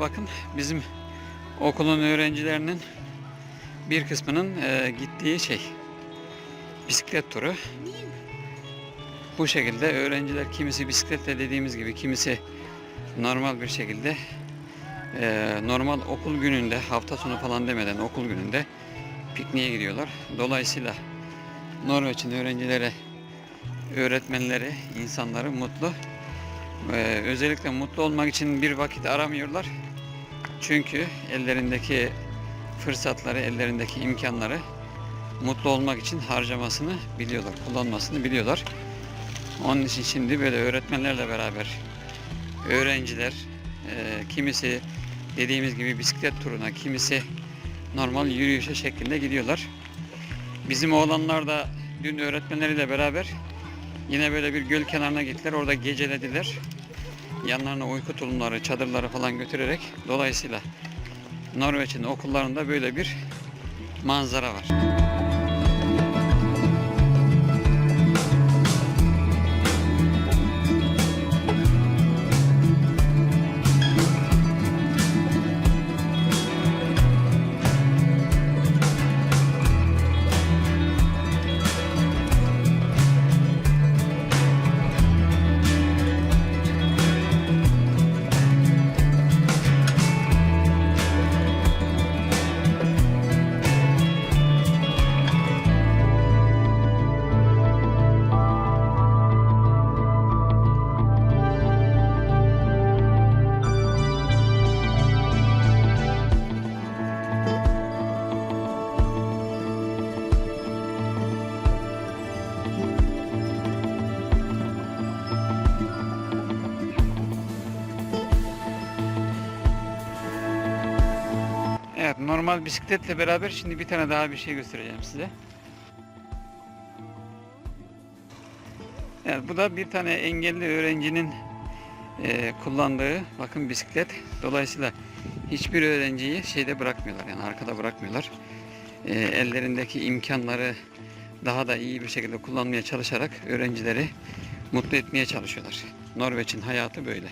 bakın bizim okulun öğrencilerinin bir kısmının e, gittiği şey bisiklet turu. Bu şekilde öğrenciler kimisi bisikletle dediğimiz gibi kimisi normal bir şekilde e, normal okul gününde hafta sonu falan demeden okul gününde pikniğe gidiyorlar. Dolayısıyla Norveç'in öğrencilere, öğretmenleri, insanları mutlu. Ee, özellikle mutlu olmak için bir vakit aramıyorlar. Çünkü ellerindeki fırsatları, ellerindeki imkanları mutlu olmak için harcamasını biliyorlar, kullanmasını biliyorlar. Onun için şimdi böyle öğretmenlerle beraber öğrenciler, e, kimisi dediğimiz gibi bisiklet turuna, kimisi normal yürüyüşe şeklinde gidiyorlar. Bizim oğlanlar da dün öğretmenleriyle beraber yine böyle bir göl kenarına gittiler. Orada gecelediler. Yanlarına uyku tulumları, çadırları falan götürerek. Dolayısıyla Norveç'in okullarında böyle bir manzara var. Evet normal bisikletle beraber şimdi bir tane daha bir şey göstereceğim size. Evet bu da bir tane engelli öğrencinin e, kullandığı bakın bisiklet. Dolayısıyla hiçbir öğrenciyi şeyde bırakmıyorlar yani arkada bırakmıyorlar. E, ellerindeki imkanları daha da iyi bir şekilde kullanmaya çalışarak öğrencileri mutlu etmeye çalışıyorlar. Norveç'in hayatı böyle.